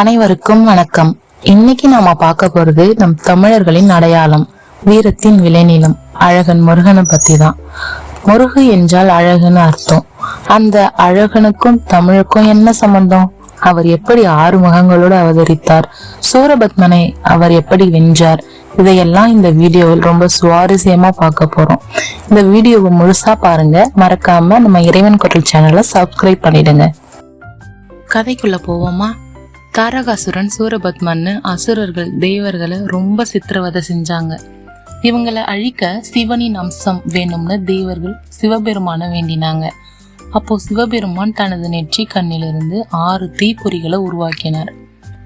அனைவருக்கும் வணக்கம். இன்னைக்கு நாம பார்க்க போறது நம் தமிழர்களின் அடையாளம் வீரத்தின் விளைநிலம் அழகன் முருகனை பத்தி தான் முருகு என்றால் அழகுன்னு அர்த்தம். அந்த அழகனுக்கும் தமிழுக்கும் என்ன சம்பந்தம்? அவர் எப்படி ஆறு முகங்களோடு அவதரித்தார்? சூரபத்மனை அவர் எப்படி வென்றார்? இதையெல்லாம் இந்த வீடியோவில் ரொம்ப சுவாரஸ்யமா பார்க்க போறோம். இந்த வீடியோவை முழுசா பாருங்க. மறக்காம நம்ம இறைவன் குரல் சேனலை சப்ஸ்கிரைப் பண்ணிடுங்க. கதைக்குள்ள போவோமா? தாரகாசுரன் சூரபத்மன்னு அசுரர்கள் தேவர்களை ரொம்ப சித்திரவதை செஞ்சாங்க. இவங்களை அழிக்க சிவனின் அம்சம் வேணும்னு தேவர்கள் சிவபெருமான வேண்டினாங்க. அப்போ சிவபெருமான் தனது நெற்றி கண்ணிலிருந்து ஆறு தீப்பொறிகளை உருவாக்கினார்.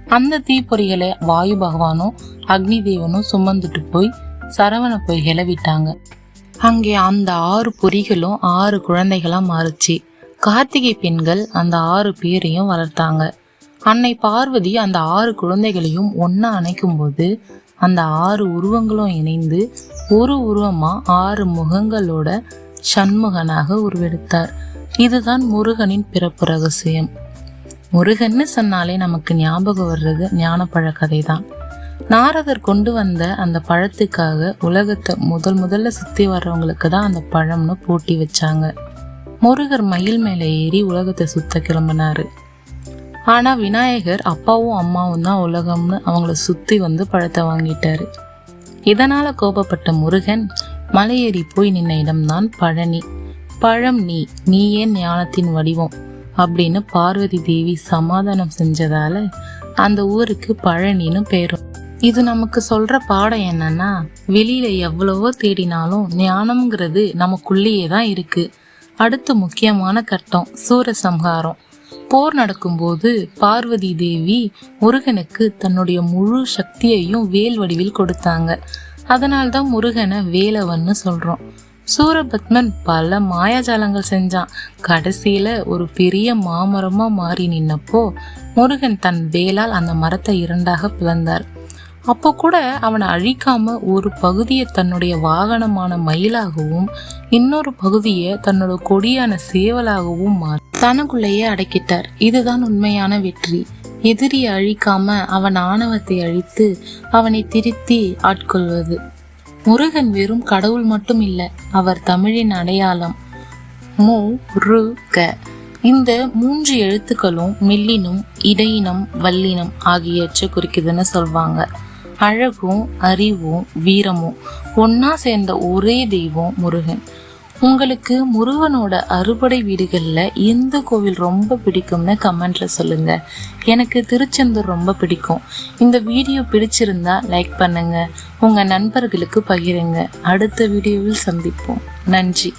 அந்த தீப்பொறிகளை வாயு பகவானும் அக்னி தேவனும் சுமந்துட்டு போய் சரவண பொய்களை விட்டாங்க. அங்கே அந்த ஆறு பொறிகளும் ஆறு குழந்தைகளாக மாறுச்சு. கார்த்திகை பெண்கள் அந்த ஆறு பேரையும் வளர்த்தாங்க. அன்னை பார்வதி அந்த ஆறு குழந்தைகளையும் ஒன்னா அணைக்கும் போது அந்த ஆறு உருவங்களும் இணைந்து ஒரு உருவமா ஆறு முகங்களோட சண்முகனாக உருவெடுத்தார். இதுதான் முருகனின் பிறப்பு ரகசியம். முருகன்னு சொன்னாலே நமக்கு ஞாபகம் வர்றது ஞானப்பழ கதை தான் நாரதர் கொண்டு வந்த அந்த பழத்துக்காக உலகத்தை முதல் முதல்ல சுத்தி வர்றவங்களுக்கு தான் அந்த பழம்னு போட்டி வச்சாங்க. முருகர் மயில் மேலே ஏறி உலகத்தை சுத்த கிளம்பினாரு. ஆனால் விநாயகர் அப்பாவும் அம்மாவும் தான் உலகம்னு அவங்கள சுற்றி வந்து பழத்தை வாங்கிட்டாரு. இதனால் கோபப்பட்ட முருகன் மலையேறி போய் நின்ன இடம்தான் பழனி பழம் நீ நீயே ஞானத்தின் வடிவம் அப்படின்னு பார்வதி தேவி சமாதானம் செஞ்சதால அந்த ஊருக்கு பழனின்னு பேரும். இது நமக்கு சொல்ற பாடம் என்னன்னா வெளியில எவ்வளவோ தேடினாலும் ஞானம்ங்கிறது நமக்குள்ளேயே தான் இருக்கு. அடுத்து முக்கியமான கட்டம் சூரசம்ஹாரம். போர் நடக்கும்போது பார்வதி தேவி முருகனுக்கு தன்னுடைய முழு சக்தியையும் வேல் வடிவில் கொடுத்தாங்க. அதனால்தான் முருகனை வேலவன்னு சொல்றோம். சூரபத்மன் பல மாயாஜாலங்கள் செஞ்சான். கடைசியில ஒரு பெரிய மாமரமா மாறி நின்னப்போ முருகன் தன் வேலால் அந்த மரத்தை இரண்டாக பிளந்தார். அப்போ கூட அவனை அழிக்காம ஒரு பகுதியை தன்னுடைய வாகனமான மயிலாகவும் இன்னொரு பகுதியை தன்னோட கொடியான சேவலாகவும் மாறி தனக்குள்ளேயே அடக்கிட்டார். இதுதான் உண்மையான வெற்றி. எதிரியை அழிக்காம அவன் ஆணவத்தை அழித்து அவனை திருத்தி ஆட்கொள்வது. முருகன் வெறும் கடவுள் மட்டும் இல்லை அவர் தமிழின் அடையாளம். மு. ரு. க. இந்த மூன்று எழுத்துக்களும் மெல்லினம் இடையினம் வல்லினம் ஆகியவற்றை குறிக்குதுன்னு சொல்வாங்க. அழகும் அறிவும் வீரமும் ஒன்னா சேர்ந்த ஒரே தெய்வம் முருகன். உங்களுக்கு முருகனோட அறுபடை வீடுகளில் எந்த கோவில் ரொம்ப பிடிக்கும்னு கமெண்ட்ல சொல்லுங்க. எனக்கு திருச்செந்தூர் ரொம்ப பிடிக்கும். இந்த வீடியோ பிடிச்சிருந்தா லைக் பண்ணுங்க. உங்க நண்பர்களுக்கு பகிருங்க. அடுத்த வீடியோவில் சந்திப்போம். நன்றி.